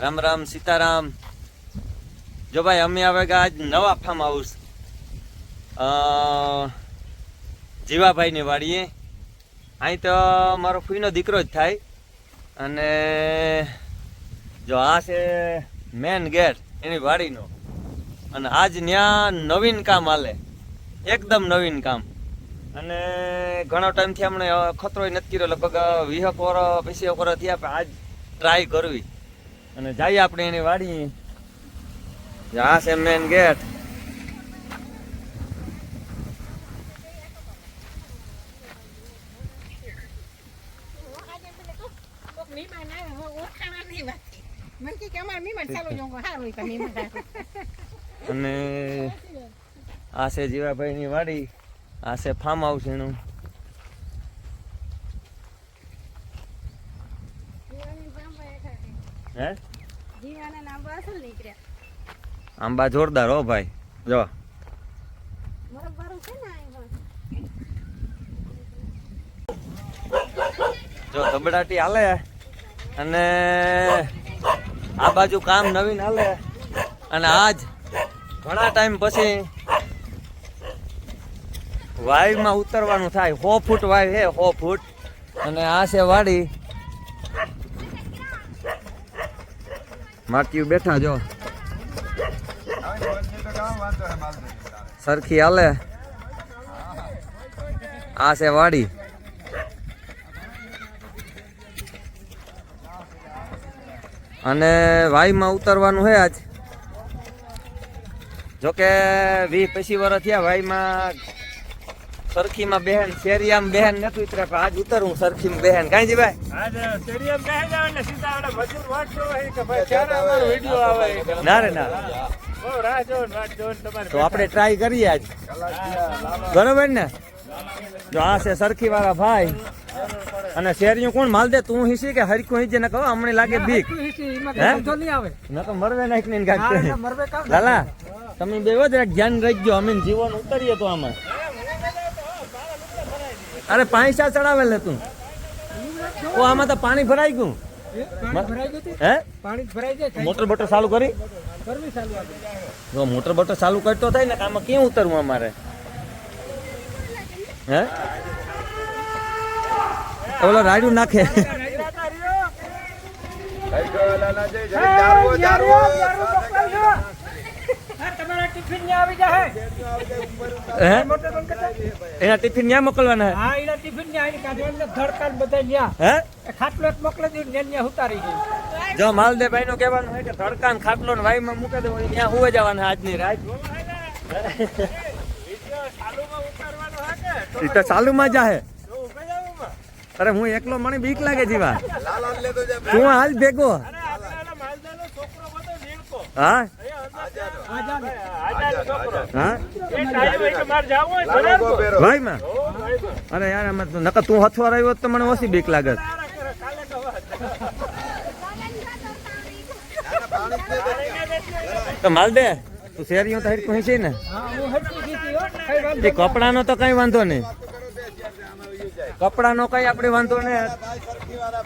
રામ રામ સીતારામ. જો ભાઈ, અમે કે આજ નવા ફાર્મ હાઉસ જીવાભાઈની વાડીએ અહીં તો મારો ફૂઈનો દીકરો જ થાય. અને જો આ છે મેન ગેટ એની વાડીનો. અને આજ ત્યાં નવીન કામ હાલે. એકદમ નવીન કામ. અને ઘણો ટાઈમથી અમને ખતરો નથી કર્યો. લગભગ વીહક વર પીસી વર થયા આજ ટ્રાય કરવી. અને જઈએ આપણે એની વાડી આ છે મેન ગેટ. અને આ છે જીવાભાઈની વાડી આ છે ફાર્મ હાઉસ એનું જીવાની બાંબા હેઠા છે. હે જીવાના લાંબા અસલ નીકળ્યા આંબા જોરદાર હો ભાઈ. જો. જો ધબડાટી હાલે અને આ બાજુ કામ નવીન હાલે અને આજ ઘણા ટાઈમ પછી વાયમાં ઉતરવાનું થાય. સો ફૂટ વાય છે સો ફૂટ. અને આ છે વાડી. માટીયું બેઠા જો. સરખી હાલે. આ છે વાડી. અને વાયમાં ઉતરવાનું છે આજ. જોકે વી પચીસ વર્ષ થયા વાયમાં સરખીમાં બહેન શેરિયામ બહેન નથી ઉતરે પણ આજ ઉતરવું સરખીમાં બહેન. કાંઈ જી ભાઈ? ના રે ના. તો આપણે ટ્રાય કરીએ આજ. બરોબર ને? જો આ છે સરખી વાળા ભાઈ. અને શેરિયું કોણ? માલ દે તું હિસી કે હરખું હિજે ને કહો હમણે લાગે બીક. હે? ન તો મરવે નાખ ને કાઢ લાલા તમે બે જ ધ્યાન રાખજો અમે જીવન ઉતરીએ તો આમાં. અરે પૈસા ચડાવે લે તું. ઓ આમાં તો પાણી ભરાઈ ગયું. હે? પાણી ભરાઈ જાય મોટર બટર ચાલુ કરી? કરવી જો મોટર બટર ચાલુ કરતો થાય ને આમાં કેમ ઉતરવું અમારે? હે? ઓલો રાડ્યું નાખે. તમારા ટિફિન ને આવી જાય હે? મોટર બંધ કરતા એના ટિફિન ન્યા મોકલવાના હા? એના ટિફિન ને આવીને કાઢવાના ધડકાન બધા ન્યા. હે? ખાટલો એક મોકલી દઉં ને ન્યા ઉતારી ગઈ જો માલદેભાઈ નું કહેવાનું હોય કે ધડકાન ખાટલો ને વાઈમાં મૂકી દેવો ત્યાં હુવે જવાના આજની રાત. ઈ તો ચાલુમાં જાહે. અરે હું એકલો મને બીક લાગે જીવા. તું હાલ ભેગો. હા? ભાઈ અરે યાર અમે નકર તું હથવાર આવ્યો તો મને ઓછી બીક લાગે. તો માલ દે. તું શેરીઓ તો હરખું હિંચી ને? એ કપડાનો તો કઈ વાંધો નહીં. કપડાનો કઈ આપણે વાંધો નહીં.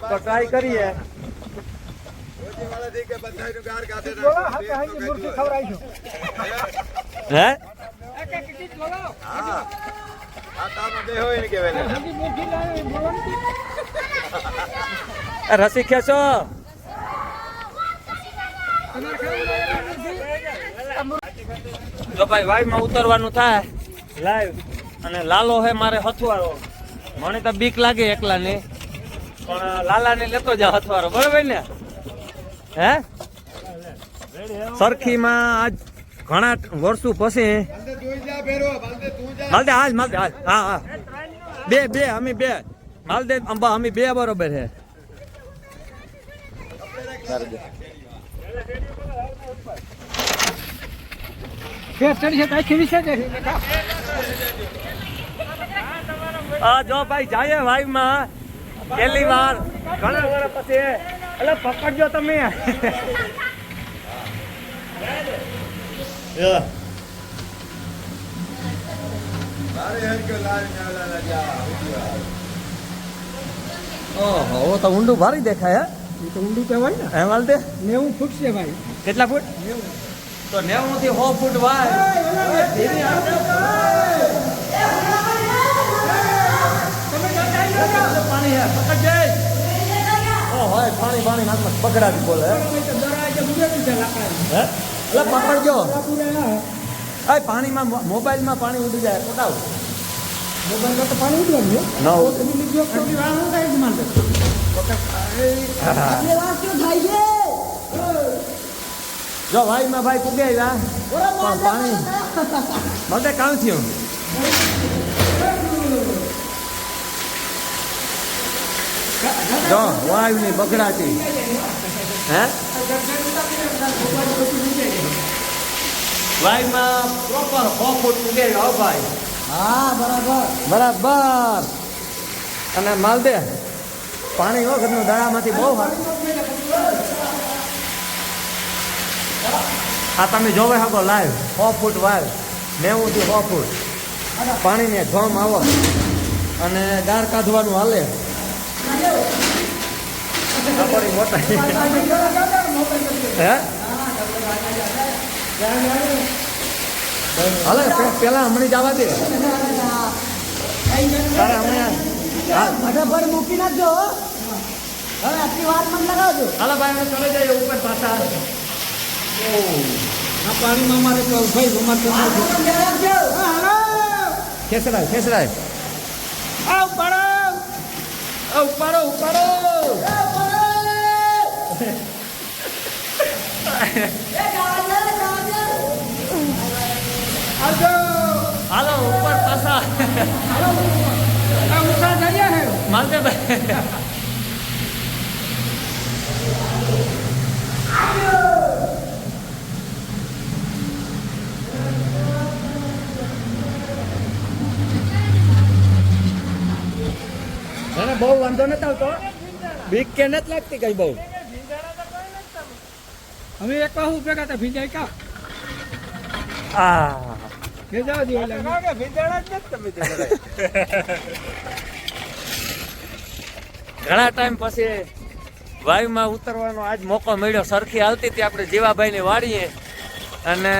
તો ટ્રાય કરીએ બોલો હાથે હાથે મુરગી ખવડાવીશું હે? રસી ખેંચો જો ભાઈ વાઈમાં ઉતરવાનું થાય, લાઈવ. અને લાલો હે મારે હથવારો. મને તો બીક લાગે એકલા ને પણ લાલા ને લેતો જા હથવારો. બરોબર ને? હે? સરખીમાં આજ ઘણા વર્ષો પછી હાલ માલદે હાલ હા હા. બે બે અમે બે. માલદે અંબા અમે બે બરોબર છે. જો ભાઈ જાય વાઈમાં પહેલી વાર. ઘણા વર્ષ પછી. એટલે પકડજો તમે. ઓહો તો ઊંડું ભારી દેખાય હે એ તો ઊંડું તો હોય ને હે માલતે નેવું ફૂટ છે ભાઈ કેટલા ફૂટ તો નેવું થી સો ફૂટ વાય પાણી હે પકડ જાય ઓ હોય પાણી પાણી નાખમાં પકડાવી બોલે હે હે એટલે પકડજો આ પાણીમાં મોબાઈલમાં પાણી ઉડી જાય પટાવ મોબાઈલમાં તો પાણી ઉડવાનું ન? તો ઉડે. બીજી વખત વાળ હું. કાંઈ જો ભાઈ માં ભાઈ પૂગે આવ્યા પણ પાણી માટે કામ થયું. જો વાયુ ની બગડાતી હે? વાયુમાં પ્રોપર સો ફૂટ પૂગે હો ભાઈ. હા બરાબર. બરાબર. અને માલદે પાણી વગરનું દડામાંથી બહુ આ તમે જોવે શકો લાઈવ સો ફૂટ વાય નેવું થી સો ફૂટ પાણીને ધોમ આવો. અને દાળ કાઢવાનું હાલે. મોટા હે? હાલે પેલા હમણાં જવા દે. તારે હમણાં હા. ફટાફટ મૂકી નાખજો હો. હવે આટલી વાર મને લગાવજો. હાલા ભાઈ અમે ચલે જઈએ ઉપર પાછા. આ પાણીમાં મારે તો ભાઈ અમારે તો ખેસરાય ખેસરાય. આ ઉપાડો. આ ઉપાડો ઉપાડો હાલો ઉપર પાછા આ ઉષા જઈએ ના બહુ વાંધો નથી આવતો. બીક કે નથી લાગતી કઈ બહુ? અમે એક વાહુ ભેગા હતા ભીજાય કા? આ. ભેજાવા નથી એટલે ઘણા ટાઈમ પછી વાયુમાં ઉતરવાનો આજ મોકો મળ્યો. સરખી હાલતી હતી આપણે જીવાભાઈને વાળીએ. અને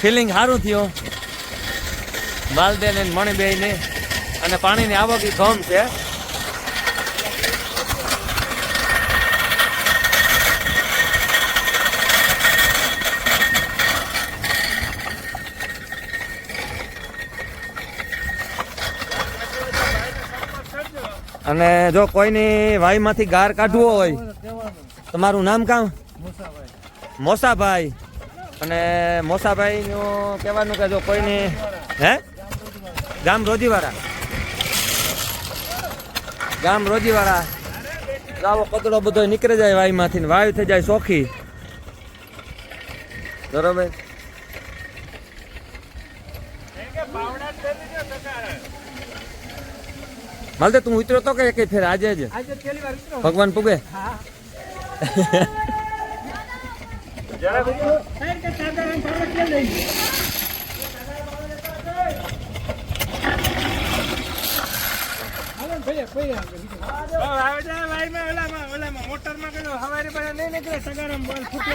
ફિલિંગ સારું થયું. માલદેન મણિબેને અને પાણીની આવક કમ છે. અને જો કોઈની વાઈમાંથી ગાર કાઢવો હોય, તમારું નામ કામ? મોસાભાઈ. અને મોસાભાઈનું કહેવાનું કે જો કોઈની હે? ગામ રોજીવાળા ગામ રોજીવાળા તો આવો કચરો બધો નીકળી જાય વાઈમાંથી વાયુ થઈ જાય ચોખ્ખી બરોબર? માલતે તું ઉતર્યો તો કે ફેર આજે જ? આજે પહેલી વાર ઉતરો ભગવાન પૂગે. મોટરમાં કીધું હવારે બધા નહીં નીકળે સગારામ બોલ ફૂટે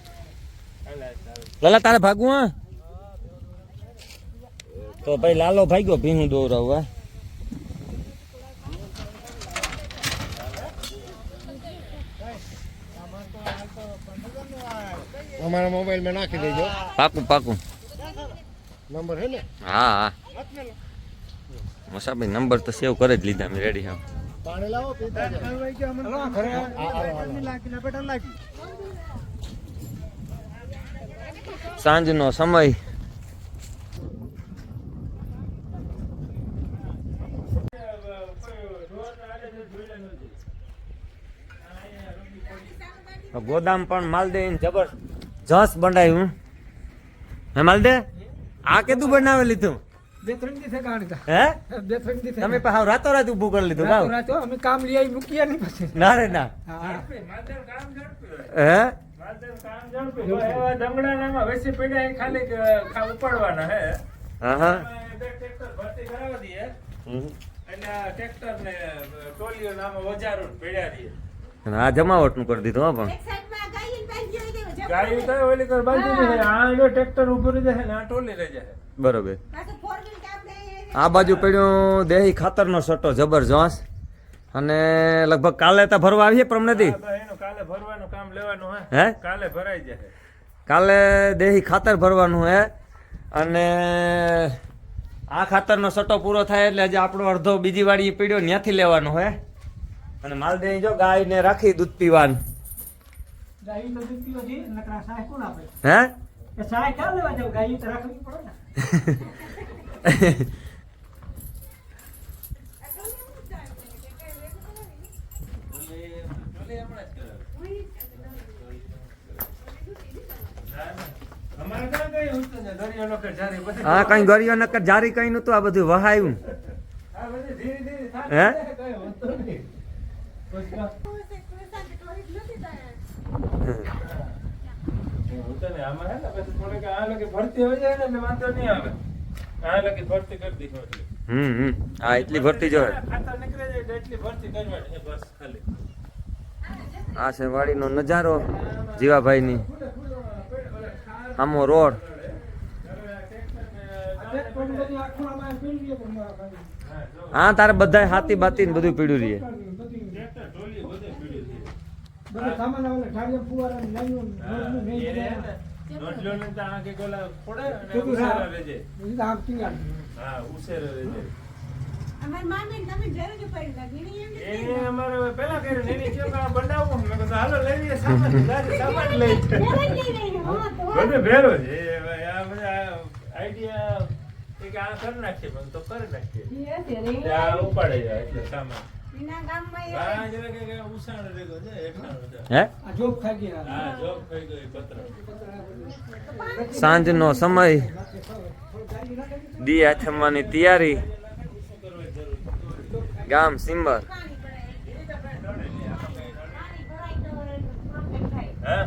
લાલા તારે ભાગવું હા? તો ભાઈ લાલો ભાગ્યો ભીનું દોરાવવા અમારા મોબાઈલમાં નાખી દેજો. પાકું પાકું. નંબર હે ને? હા હા. મસાભાઈ નંબર તો સેવ કરી જ લીધા મેં રેડી હા. પાણી લાવો પીતા જાઓ. હલો, ઘરે આ, આ, આ. નહીં લાગી, લપેટા લાગી. સાંજનો સમય. ગોદામ પણ માલદે જબર જસ બનાવ્યું હે માલદે? આ કેતું બનાવી લીધું? બે ત્રણ હે? પાછા રાતો રાત ઊભું કરી લીધું રાતો કામ લઈ આવી નહીં પછી. ના રે ના. હે? હે. હા હા ટ્રેક્ટર ભરતી કરાવી દઈએ. હમ. અને આ જમાવટ ને કરી દીધું હા પણ. એક ને બાંધી હોય દેવું. જમવાનું ગાયું તો ઓલી કર બાંધી દીધી આ જો ટ્રેક્ટર ઊભું રહી જશે ને આ ટોલી રહી જશે બરોબર. આ બાજુ પડ્યું દેહી ખાતરનો સટ્ટો જબરજસ્ત અને લગભગ કાલે તો ભરવા આવીએ બસ કાલે ભરવાનું કામ લેવાનું હે. હે? કાલે ભરાઈ જશે. કાલે દેહી ખાતર ભરવાનું હે. અને આ ખાતરનો સટ્ટો પૂરો થાય એટલે આજે આપણો અડધો બીજી વાળી પીડ્યો ત્યાંથી લેવાનો હે. અને માલદેહી જો ગાયને રાખી દૂધ પીવાન. હે એ સાહેબ ક્યાં લેવા જાવ ગાયું તો રાખવી પડે ને અમારે ક્યાં કઈ હોતું ને દરિયો નકર જારી બધી આ કઈ ગરિયો નકર જારી કઈ નતું આ બધું વહાયું આ બધી ધીરે ધીરે થાય હે? કઈ હોતું નહીં પછી આ- હોતું નહીં. આમાં હે ને પછી થોડીક આ લોકો ભરતી હોય જાય ને એટલે વાંધો નહીં આવે આ લોકો ભરતી કરી દીધું એટલે હમ હમ આ કઈ ગરીઓ નકર જારી કઈ નતું આ બધું વહાયું. હે? છે બસ ખાલી. આ છે વાડીનો નજારો જીવાભાઈની. આમો રોડ. હા તારે બધાય હાથી બાતી ને બધું પીડ્યું રહીએ બધું બધા આઈડિયા કે આ કરી નાખીએ પણ તો કરી નાખીએ એ હશે આ ઉપાડે જાય એટલે સામાન. એના ગામમાં એ આ જરા કે ઉસાણ રેગો છે એકલાનો છે હે હા જોબ થઈ ગઈ પત્ર સાંજનો સમય દી આથમવાની તૈયારી ગામ સિમ્બર પાણી ભરાય. પાણી ભરાય તો problem થાય. હા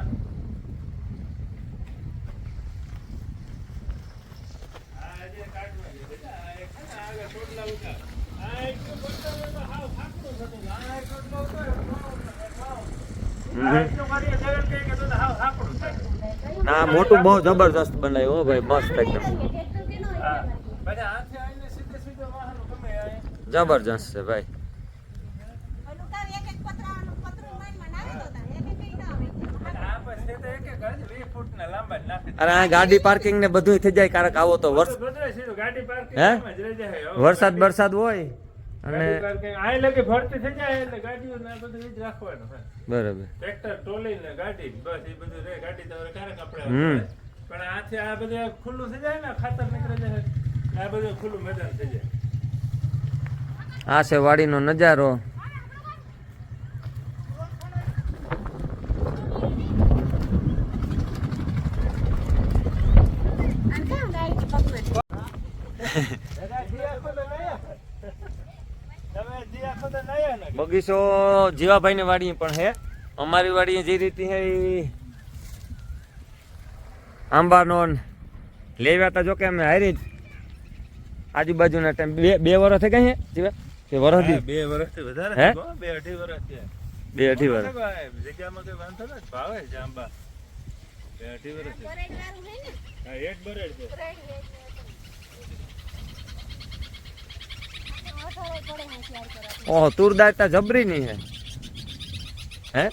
ના મોટું બહુ જબરદસ્ત બનાવ્યું હો ભાઈ મસ્ત એકદમ જબરજસ્ત છે ભાઈ અરે આ ગાડી પાર્કિંગ ને બધું થઈ જાય ક્યારેક આવો તો વર્ષ ગાડી હે? જાય. વરસાદ હોય અને ભરતી થઈ જાય એટલે ગાડીઓ ને બધું જ રાખવાનું બરાબર. ટ્રેક્ટર ટ્રોલી ને ગાડી બસ એ બધું રે. ગાડી તમારે ક્યારેક આપણે હમ. પણ આથી આ બધું ખુલ્લું થઈ જાય ને ખાતર નીકળે જાય આ બધું ખુલ્લું મેદાન થઈ જાય. આ છે વાડીનો નજારો. આને કેમ ગાડી પકડે? દાદા, જી આખો તો નયા. તમે જી આખો તો નયા ને બગીચો જીવાભાઈ ની વાડી પણ હે અમારી વાડી જે રીતે હે આંબાનો ન લેવ્યા તા જો અમે હારી જ આજુબાજુના ટાઈમ બે બે વર્ષ થઈ ગયા છે જીવા? કે વર્ષ હા, બે વર્ષથી વધારે હે? બે અઢી વર્ષ થયા. બે અઢી વર્ષ જગ્યામાં કઈ વાંધો નથી ભાવે છે આંબા. બે અઢી વર્ષ? હા, એક બરેડ છે ઓઠોરે પડે હોશિયાર કરો. ઓહો તુરદાર તા જબરી ની હે. હે?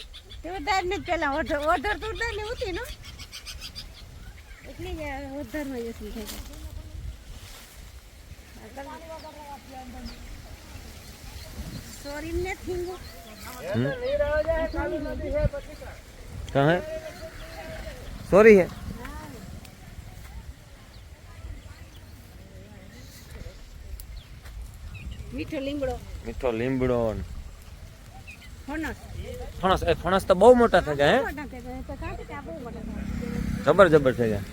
તુરદાર ને જ પેલા ઓઢર ઓઢર તુરદાર ને ઉતી નો? એટલે જ ઓઢરમાં જતી થઈ જાય સોરી ને થીંગો. હમ? કહા હે? સોરી હે? મીઠો લીમડો. મીઠો લીમડો ફણસ. ફણસ. એ ફણસ તો બહુ મોટા થઈ ગયા. જબર જબર થઈ ગયા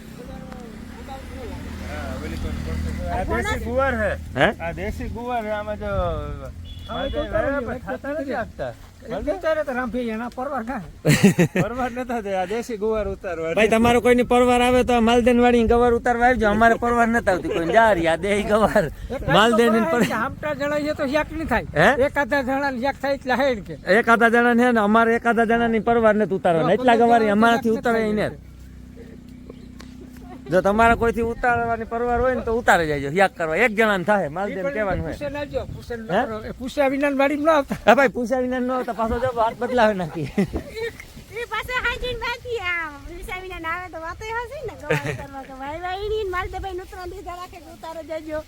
દેશી ગુવાર હે હે? આ દેશી ગુવાર આમાં જો ખાતા નથી આપતા નતા ભાઈ તમારો કોઈની પરવાર આવે તો માલદેન વાળી ગવાર ઉતારવા આવજો. અમારે પરવાર નથી આવતી. કોઈ જા રી આ ગવાર. માલદેનની પર આમટા જણા છે તો યાક નહીં થાય. એકાદા જણા યાક થાય એટલે હેડ કે. એકાદા જણા ને ને અમારે એકાદા જણા ની પરવાર નથી ઉતારવાના. એટલા ગવારી અમારાથી ઉતારે એને જો તમારે કોઈથી ઉતારવાની પરવાર હોય ને તો ઉતારે જાય યાક કરવા. એક જણા થાય માલદેન કહેવાનું હોય. પૂછ્યા વિના વાડી ન આવતા. હા ભાઈ પૂછ્યા વિના ન આવતા પાછો જો વાત બદલાવે નાખી. એ પાસે હાજીને બાકી આ વિસાવીને ના આવે તો વાતો હશે ને? ગવાર કરવા તો ભાઈ ભાઈ ની માલ દે ભાઈ નુતરા દીધા રાખે કે ઉતારો જજો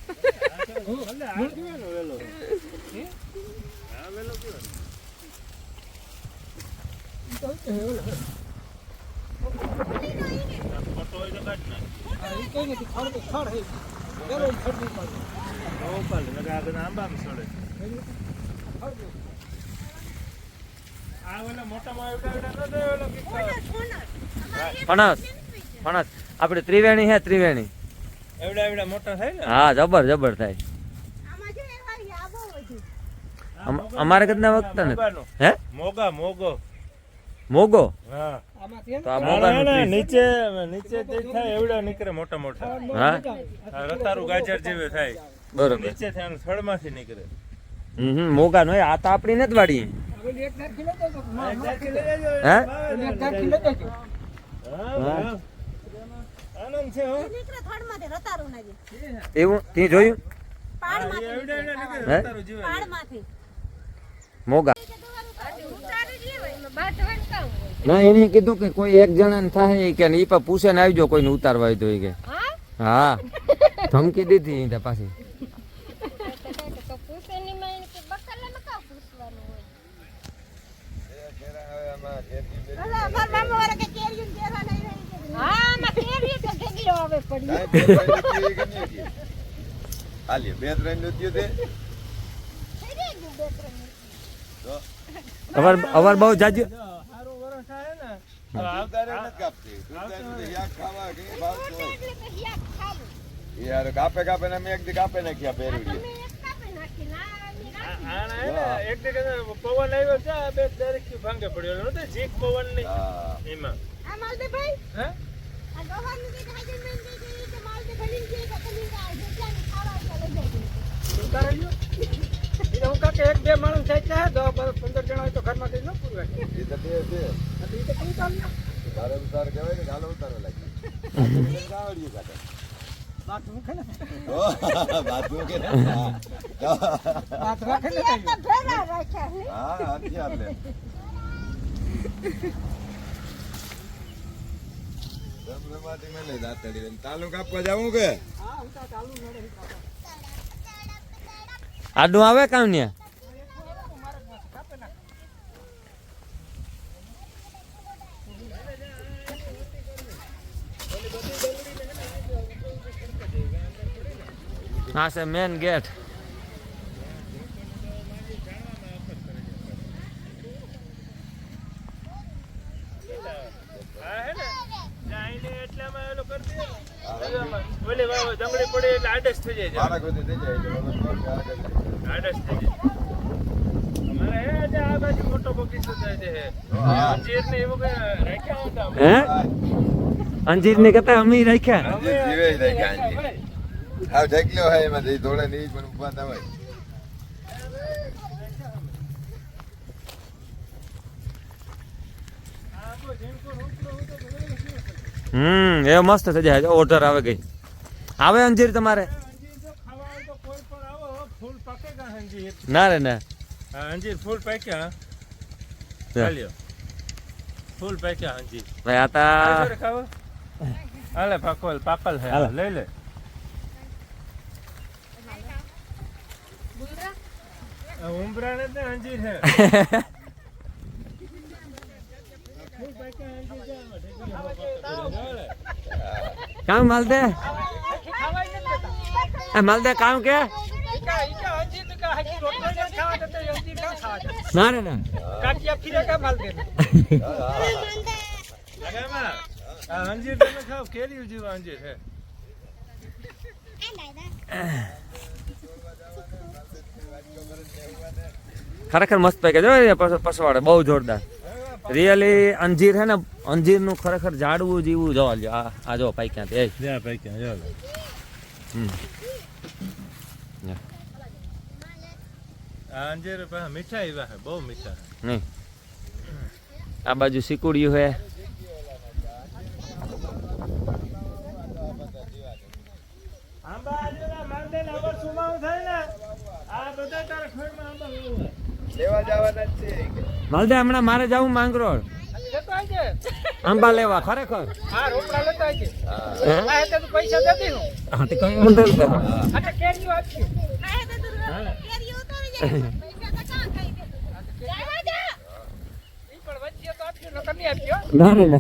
કઈ નથી ખડ તો ખડ હે દરરોજ પડે. ફણસ ફણસ. આપણે ત્રિવેણી હે ત્રિવેણી. એવડા એવડા મોટા થાય ને? હા જબર જબર થાય. અમારે કદના વખતે ને? હે? મોગા મોગો. મોગો? હા. તો આ. નીચે નીચે તે થાય એવડા નીકળે મોટા મોટા. હા રતારું ગાજર જેવું થાય. બરોબર. નીચે થાય આમ થડમાંથી નીકળે. હમ હમ, મોગા નો આ તો આપણી નથી વાડી. એવું તે જોયું? મોગા ના એને કીધું કે કોઈ એક જણા ને થાય કે ને ઈ પણ પૂછે ને આવજો કોઈને ઉતારવા તો કે હા હા ધમકી દીધી એ પાછી અવાર અવાર બહુ જાજુ યાર કાપે કાપે ને અમે એક દી કાપે નાખ્યા પેરવીડીએ તમે એક કાપી નાખી ના આની આ- આના હે ને એક દી પવન આવ્યો છે આ બે દરેક ભાંગે પડ્યો નતો જીક પવનની એમાં. આ માલદે ભાઈ હે? આ દે કે માલદે કે ખાવા ચાલે જાય. એટલે હું કાં કે એક બે માણસ થાય છે દસ બાર પંદર જણા હોય તો ઘરમાં કઈ ન પૂરવાય એ તો બે છે એટલે ઈ તો કેવું ચાલે? તારે ઉતાર કહેવાય ને ગાલો ઉતારવા લાગી ગાવડીએ કાઢે વાત મૂકે ને ઓ, બાજુ કે ને વાત રાખે ને એ તો ભેગા રાખ્યા હે હા હથિયાર લે રમરમાટી મેલે દાંતડી લઈને. તાલુક આપવા જાવું કે આડું આવે કામ ને હા સર મેન ગેટ હા હે ને જાઈને એટલામાં ઓલો કરી દે ને. ઓલી વાવ દમડી પડી એટલે આડસ થઈ જાય મારા કોઈ થઈ જાય આડસ થઈ જાય. અંજીર ને કરતા કઈ રાખ્યા હતા અમે. રાખ્યા? હા ઢેકલ્યો હોય એમાં થોડે નહીં પણ ઊભા હતું? હમ એ મસ્ત થઈ જાય. ઓર્ડર આવે ગઈ. આવે અંજીર તમારે. અંજીર જો ખાવા હોય તો કોઈ પણ આવો ફૂલ પાકેગા અંજીર. ના રે ના. હા અંજીર ફૂલ પાક્યા લે. ચાલ્યો ફૂલ પાક્યા અંજીર. ભાઈ આ તા જોડે ખાવા? હાલે પાકલ પાકલ હે હાલે. લઈ લે. આ ઉંબરા ને તો અંજીર હે. ફૂલ પાક્યા અંજીર છે આમાં, ઢેકીને હાલે. કામ માલદે એ માલદે કામ કે? અંજીર? ના ના. અંજીર અંજીર ખરેખર મસ્ત પેકેજ હોય પસવાડે બહુ જોરદાર. રિયલી અંજીર છે ને અંજીરનું ખરેખર ઝાડવું જીવું જોવા આ જો પાઈ ક્યાંથી એ. પૈકી જો હમ. અંજીર મીઠા એવા હે બહુ મીઠા નહીં. આ બાજુ સિકુડિયું હે આંબા આજેલા માંડે ને અવર સુમાવું થાય ને આ બધા તારા ખોરમાં આંબા હોય. લેવા જવાના જ છે કે માલદે હમણાં મારે જવું માંગરોળ. આંબા લેવા ખરેખર? હા રોકડા લેતો આવજે. હે? આ એટલે તું પૈસા દે દીધું હા તે કઈ ના ના ને.